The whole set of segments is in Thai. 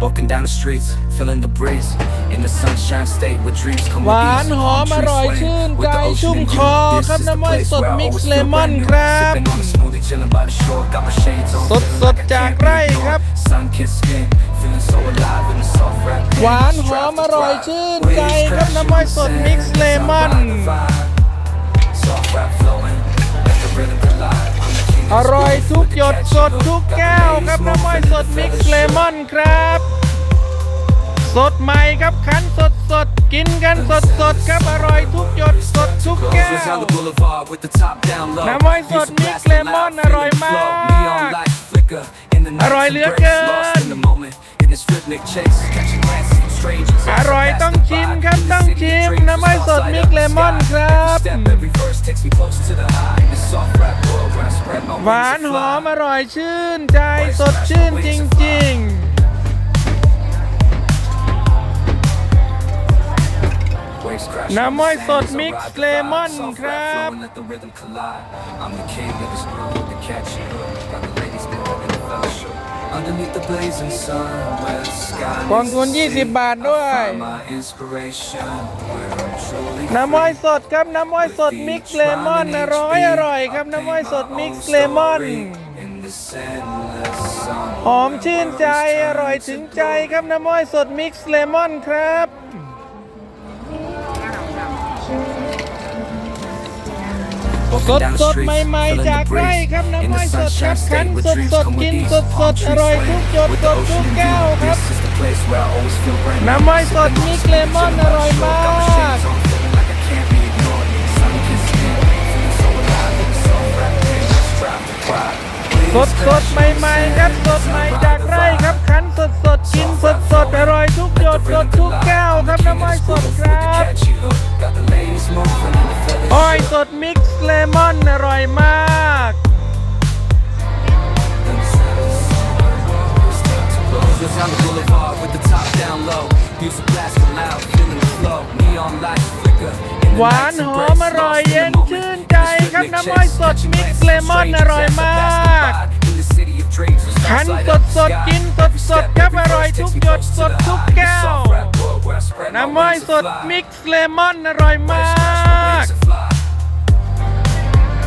Walking down the streets, feeling the breeze In the sunshine state where dreams come ห with วาน ease หอม Palm อ trees ร่อย swaying ชื่น with ใจ the ชุ่ ocean ม and ค you อ This ครับ is the น้ำมัน place สด where I มิก always ซ์เล feel มอน brand ค new รับ Sipping on a smoothie, chilling by the shore Got my shades on, สด feeling สด like I จาก can't ไร่ be ครับ ignored Sun kissed skin, feeling so alive in the soft rap หวานหอมอร่อยชื่นใจครับน้ำมันสดมิกซ์เลมอน Soft rap อร่อยทุกหยดสดทุกแก้ว ครับน้ำม้อยสดมิกเลมอนครับสดใหม่ครับคันสดสดกินกันสดสดครับอร่อยทุกหยดสดทุกแก้ว น้ำม้อยสดมิกเลมอนอร่อยมากอร่อยเหลือเกินอร่อยต้องชิมครับ ต้องชิม น้ำม้อยสด มิกเลมอนครับ หวานหอมอร่อยชื่นใจสดชื่นจริงๆ น้ำม้อยสด มิกซ์เลมอนครับอกองทุน20 บาทด้วย น้ำอ้อยสดครับ น้ำอ้อยสดมิกซ์เลมอนอร่อยอร่อยครับ น้ำอ้อยสดมิกซ์เลมอนหอมชื่นใจ อร่อยถึงใจครับ น้ำอ้อยสดมิกซ์เลมอนครับสดสดใหม่ๆจากไร่ครับ น้ำอ้อยสดครับขันสดสดกินสดสดอร่อยทุกจดสดทุกแก้วครับ น้ำอ้อยสดมิเลมอนอร่อยมากสดสดใหม่ๆครับสดใหม่จากไร่ครับขันสดสดกินสดสดอร่อยทุกหยดสดทุกแก้วครับน้ำอ้อยสดครับอยสดมิกซ์เลมอนอร่อยมาก หวานหอมอร่อยเย็นชื่นใจครับน้ำอ้อยสดมิกซ์เลมอนอร่อยมากคันสดสดกินสดสดครับอร่อยทุกหยดสดทุกแก้วน้ำอ้อยสดมิกซ์เลมอนอร่อยมาก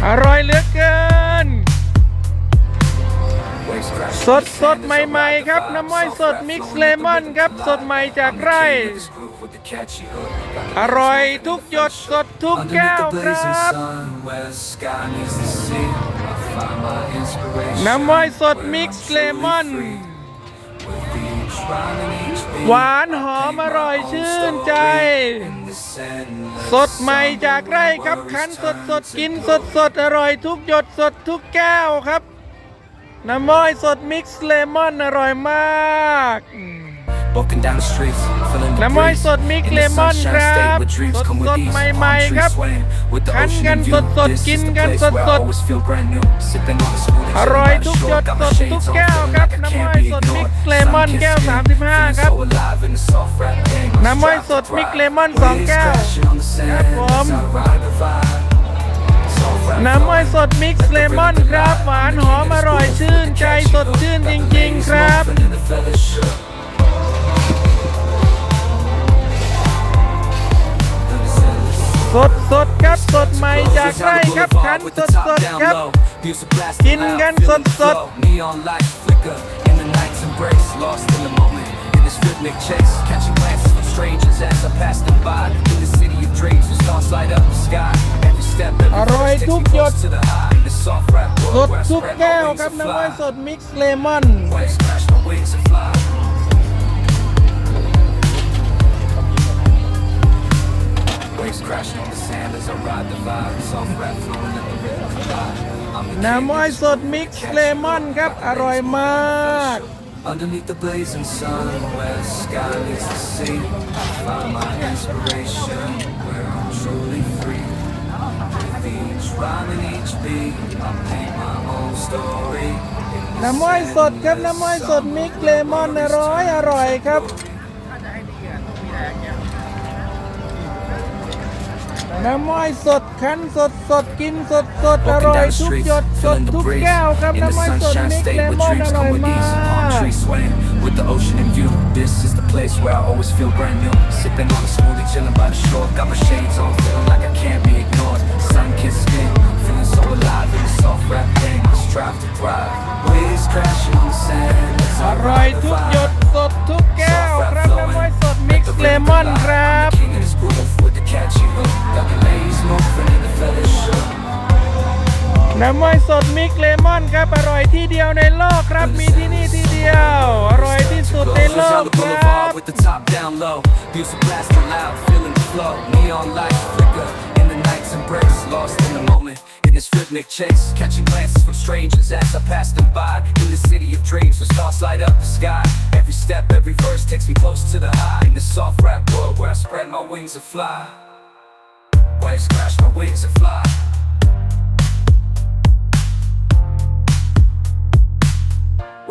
อร่อยเหลือเกิน สดสดใหม่ๆครับน้ำม้อยสดมิกซ์เลมอนครับสดใหม่จากไร่ อร่อยทุกหยดสดทุกแก้วครับ น้ำม้อยสดมิกซ์เลมอนหวานหอมอร่อยชื่นใจ สดใหม่จากไร่ครับคันสดสดกินสดสดอร่อยทุกหยดสดทุกแก้วครับ น้ำม้อยสดมิกซ์เลมอน อร่อยมากน้ำอ้อยสดมิกเลมอนครับสดสดใหม่ๆครับคันกันสดสดกินกันสดสดอร่อยทุกหยดสดทุกแก้วครับ น้ำม้อยสดมิกเลมอนแก้ว 35ครับ น้ำม้อยสดมิกเลมอน2แก้วครับผมน้ำม้อยสดมิกเลมอนครับหวานหอมอร่อยชื่นใจสดชื่นจริงๆ ครับสดสดครับ สดใหม่จากใครครับ ขันสดสดครับ กินกันสดสด อร่อยทุกหยดสดทุกแก้วครับน้ำมันสดมิกซ์เลมอนน้ำม้อยสด มิกซ์เลมอน ครับ อร่อยมาก น้ำม้อยสดครับ น้ำม้อยสด มิกซ์เลมอน อร่อยอร่อยครับน้ำม้อยสดคั้นสดสดกินสดสดอร่อยทุกหยดสดทุกแก้วครับน้ำม้อยสดมิกเลมอนอร่อยมาก With the ocean in view, this is the place where I always feel brand new. Sipping on a smoothie, chilling by the shore. Got my shades on, feeling like I can't be ignored. Sun kissed skin, feeling so alive in the soft rap game. let strive to thrive. Waves crashing on the sand. Let's all right, น้ำมันสดมิกเลมอนครับอร่อยที่เดียวในโลกครับมีที่นี่ที่เดียวอร่อยที่สุดในโลกครับ in this rhythmic chase Catching glances from strangers as I pass them by In the city of dreams where stars light up the sky Every step, every verse takes me close to the high In this soft rap world where I spread my wings and fly Waves crash, my wings and fly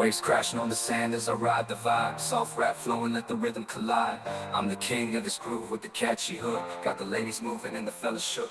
Waves crashing on the sand as I ride the vibe. Soft rap flowing, let the rhythm collide. I'm the king of this groove with the catchy hook. Got the ladies moving and the fellas shook.